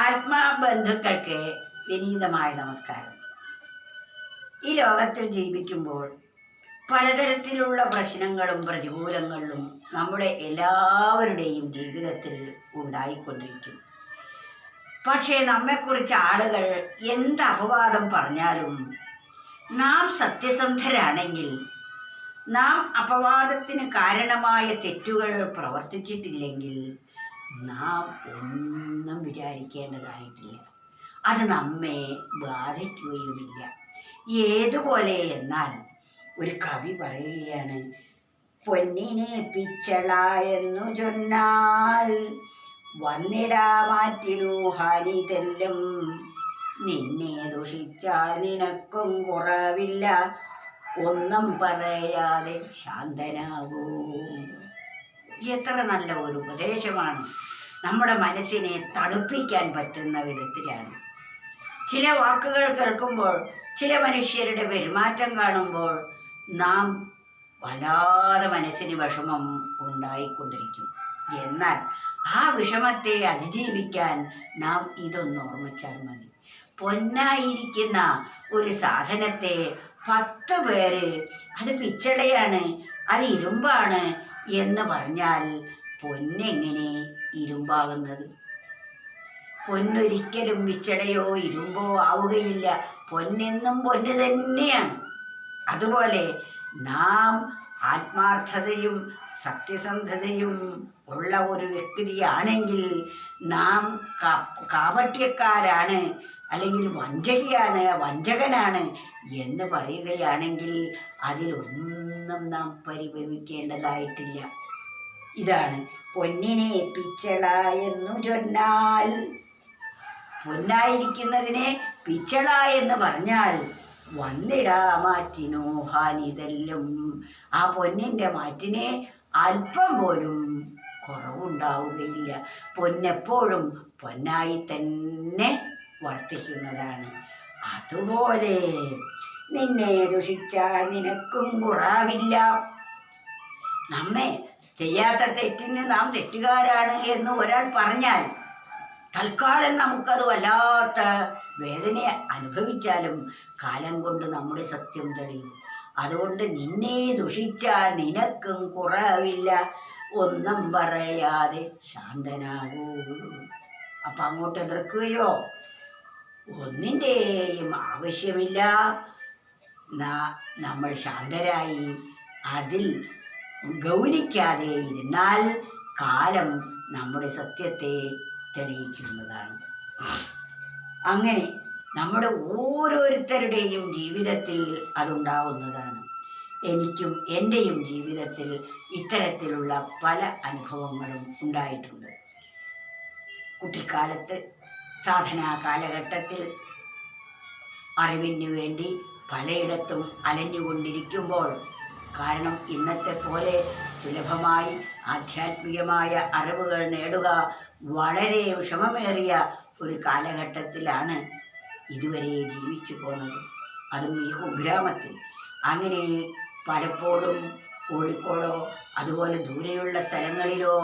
ആത്മാബന്ധുക്കൾക്ക് വിനീതമായ നമസ്കാരം. ഈ ലോകത്തിൽ ജീവിക്കുമ്പോൾ പലതരത്തിലുള്ള പ്രശ്നങ്ങളും പ്രതികൂലങ്ങളും നമ്മുടെ എല്ലാവരുടെയും ജീവിതത്തിൽ ഉണ്ടായിക്കൊണ്ടിരിക്കും. പക്ഷേ നമ്മെക്കുറിച്ച് ആളുകൾ എന്ത് അപവാദം പറഞ്ഞാലും നാം സത്യസന്ധരാണെങ്കിൽ നാം അപവാദത്തിന് കാരണമായ തെറ്റുകൾ പ്രവർത്തിച്ചിട്ടില്ലെങ്കിൽ നാം ഒന്നും വിചാരിക്കേണ്ടതായിട്ടില്ല. അത് നമ്മെ ബാധിക്കുകയുമില്ല. ഏതുപോലെ എന്നാൽ ഒരു കവി പറയുകയാണ് പൊന്നിനെ പിച്ചള എന്നു ചൊന്നാൽ വന്നിടാ മാറ്റിനു ഹാനി തെല്ലും. നിന്നെ ദുഷിച്ചാൽ നിനക്കും കുറവില്ല. ഒന്നും പറയാതെ ശാന്തനാകൂ. എത്ര നല്ല ഒരു ഉപദേശമാണ്. നമ്മുടെ മനസ്സിനെ തണുപ്പിക്കാൻ പറ്റുന്ന വിധത്തിലാണ്. ചില വാക്കുകൾ കേൾക്കുമ്പോൾ ചില മനുഷ്യരുടെ പെരുമാറ്റം കാണുമ്പോൾ നാം വല്ലാതെ മനസ്സിന് വിഷമം ഉണ്ടായിക്കൊണ്ടിരിക്കും. എന്നാൽ ആ വിഷമത്തെ അതിജീവിക്കാൻ നാം ഇതൊന്ന് ഓർമ്മിച്ചാൽ മതി. പൊന്നായിരിക്കുന്ന ഒരു സാധനത്തെ പത്ത് പേര് അത് പിച്ചളയാണ് അത് ഇരുമ്പാണ് എന്ന് പറഞ്ഞാൽ പൊന്നെങ്ങനെ ഇരുമ്പാകുന്നത്? പൊന്നൊരിക്കലും വിച്ചടയോ ഇരുമ്പോ ആവുകയില്ല. പൊന്നെന്നും പൊന്ന് തന്നെയാണ്. അതുപോലെ നാം ആത്മാർത്ഥതയും സത്യസന്ധതയും ഉള്ള ഒരു വ്യക്തിയാണെങ്കിൽ നാം കാപട്യക്കാരാണ് അല്ലെങ്കിൽ വഞ്ചകയാണ് വഞ്ചകനാണ് എന്ന് പറയുകയാണെങ്കിൽ അതിലൊന്നും നാം പരിഭവിക്കേണ്ടതായിട്ടില്ല. ഇതാണ് പൊന്നിനെ പിച്ചള എന്നു ചൊന്നാൽ. പൊന്നായിരിക്കുന്നതിനെ പിച്ചള എന്ന് പറഞ്ഞാൽ വന്നിടാ മാറ്റിനോ ഹാനിതെല്ലും. ആ പൊന്നിന്റെ മാറ്റിനെ അല്പം പോലും കുറവുണ്ടാവുകയില്ല. പൊന്നെപ്പോഴും പൊന്നായി തന്നെ വർത്തിക്കുന്നതാണ്. അതുപോലെ നിന്നെ ദുഷിച്ചാൽ നിനക്കും കുറവില്ല. നമ്മെ ചെയ്യാത്ത തെറ്റിന് നാം തെറ്റുകാരാണ് എന്ന് ഒരാൾ പറഞ്ഞാൽ തൽക്കാലം നമുക്കത് വല്ലാത്ത വേദന അനുഭവിച്ചാലും കാലം കൊണ്ട് നമ്മുടെ സത്യം തെളിയും. അതുകൊണ്ട് നിന്നെ ദുഷിച്ചാൽ നിനക്കും കുറവില്ല. ഒന്നും പറയാതെ ശാന്തനാകൂ. അപ്പം അങ്ങോട്ട് എതിർക്കുകയോ? ഒന്നിന്റെയും ആവശ്യമില്ല. നമ്മൾ ശാന്തരായി അതിൽ ഗൗനിക്കാതെ ഇരുന്നാൽ കാലം നമ്മുടെ സത്യത്തെ തെളിയിക്കുന്നതാണ്. അങ്ങനെ നമ്മുടെ ഓരോരുത്തരുടെയും ജീവിതത്തിൽ അതുണ്ടാവുന്നതാണ്. എനിക്കും എന്റെയും ജീവിതത്തിൽ ഇത്തരത്തിലുള്ള പല അനുഭവങ്ങളും ഉണ്ടായിട്ടുണ്ട്. കുട്ടിക്കാലത്ത് സാധനാ കാലഘട്ടത്തിൽ അറിവിന് വേണ്ടി പലയിടത്തും അലഞ്ഞുകൊണ്ടിരിക്കുമ്പോൾ കാരണം ഇന്നത്തെ പോലെ സുലഭമായി ആധ്യാത്മികമായ അറിവുകൾ നേടുക വളരെ വിഷമമേറിയ ഒരു കാലഘട്ടത്തിലാണ് ഇതുവരെ ജീവിച്ചു പോന്നത് അതും ഈ കുഗ്രാമത്തിൽ. അങ്ങനെ പലപ്പോഴും കോഴിക്കോടോ അതുപോലെ ദൂരെയുള്ള സ്ഥലങ്ങളിലോ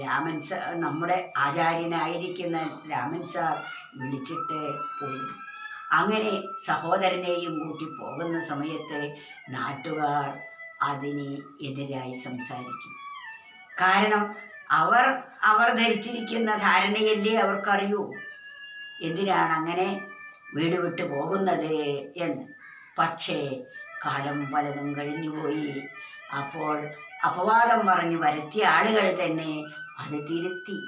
രാമൻ സാർ നമ്മുടെ ആചാര്യനായിരിക്കുന്ന രാമൻ സാർ വിളിച്ചിട്ട് പോകും. അങ്ങനെ സഹോദരനെയും കൂട്ടി പോകുന്ന സമയത്ത് നാട്ടുകാർ അതിന് എതിരായി സംസാരിക്കും. കാരണം അവർ അവർ ധരിച്ചിരിക്കുന്ന ധാരണയല്ലേ അവർക്കറിയൂ. എന്തിനാണ് അങ്ങനെ വീട് വിട്ടു പോകുന്നത് എന്ന്. പക്ഷേ കാലം പലതും കഴിഞ്ഞുപോയി അപ്പോൾ അപവാദം പറഞ്ഞ് വരുത്തിയ ആളുകൾ തന്നെ അത് തിരുത്തി.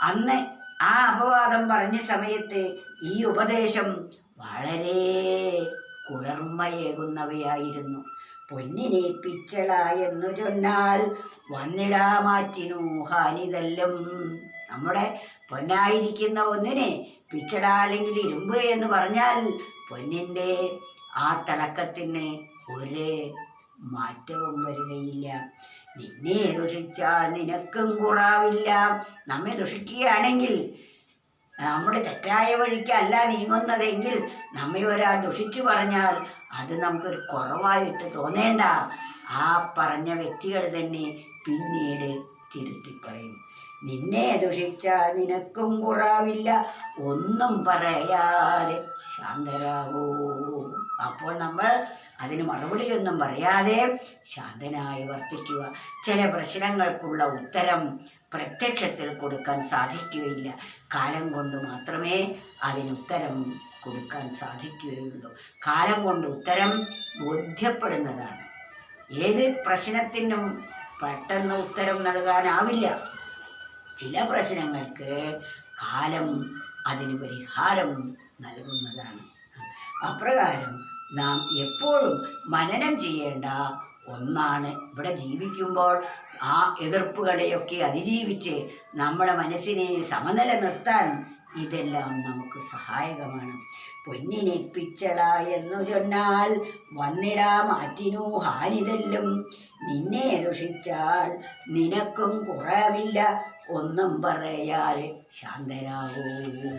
അന്ന് ആ അപവാദം പറഞ്ഞ സമയത്ത് ഈ ഉപദേശം വളരെ കുളിർമയേകുന്നവയായിരുന്നു. പൊന്നിനെ പിച്ചള എന്നു ചൊന്നാൽ വന്നിടാ മാറ്റിനു ഹാനിതല്ലും. നമ്മുടെ പൊന്നായിരിക്കുന്ന ഒന്നിനെ പിച്ചള അല്ലെങ്കിൽ ഇരുമ്പ് എന്ന് പറഞ്ഞാൽ പൊന്നിന്റെ ആ തിളക്കത്തിന് ഒരു മാറ്റവും വരികയില്ല. നിന്നെ ദുഷിച്ചാൽ നിനക്കും കൂടാവില്ല. നമ്മെ ദുഷിക്കുകയാണെങ്കിൽ നമ്മുടെ തെറ്റായ വഴിക്കല്ല നീങ്ങുന്നതെങ്കിൽ നമ്മെ ഒരാൾ ദുഷിച്ചു പറഞ്ഞാൽ അത് നമുക്കൊരു കുറവായിട്ട് തോന്നേണ്ട. ആ പറഞ്ഞ വ്യക്തികൾ തന്നെ പിന്നീട് തിരുത്തി പറയും. നിന്നെ ദുഷിച്ചാൽ നിനക്കും കുറവില്ല ഒന്നും പറയാതെ ശാന്തരാകൂ. അപ്പോൾ നമ്മൾ അതിന് മറുപടിയൊന്നും പറയാതെ ശാന്തനായി വർത്തിക്കുക. ചില പ്രശ്നങ്ങൾക്കുള്ള ഉത്തരം പ്രത്യക്ഷത്തിൽ കൊടുക്കാൻ സാധിക്കുകയില്ല. കാലം കൊണ്ട് മാത്രമേ അതിനുത്തരം കൊടുക്കാൻ സാധിക്കുകയുള്ളൂ. കാലം കൊണ്ട് ഉത്തരം ബോധ്യപ്പെടുന്നതാണ്. ഏത് പ്രശ്നത്തിനും പെട്ടെന്ന് ഉത്തരം നൽകാനാവില്ല. ചില പ്രശ്നങ്ങൾക്ക് കാലം അതിന് പരിഹാരം നൽകുന്നതാണ്. അപ്രകാരം നാം എപ്പോഴും മനനം ചെയ്യേണ്ട ഒന്നാണ്. ഇവിടെ ജീവിക്കുമ്പോൾ ആ എതിർപ്പുകളെയൊക്കെ അതിജീവിച്ച് നമ്മുടെ മനസ്സിനെ സമനില നിർത്താൻ ഇതെല്ലാം നമുക്ക് സഹായകമാണ്. പൊന്നിനെ പിച്ചള എന്നു ചൊന്നാൽ വന്നിടാ മാറ്റിനു ഹാനിതെല്ലും. നിന്നെ ദുഷിച്ചാൽ നിനക്കും കുറവില്ല. ഒന്നും പറയാതെ ശാന്തരാകൂ.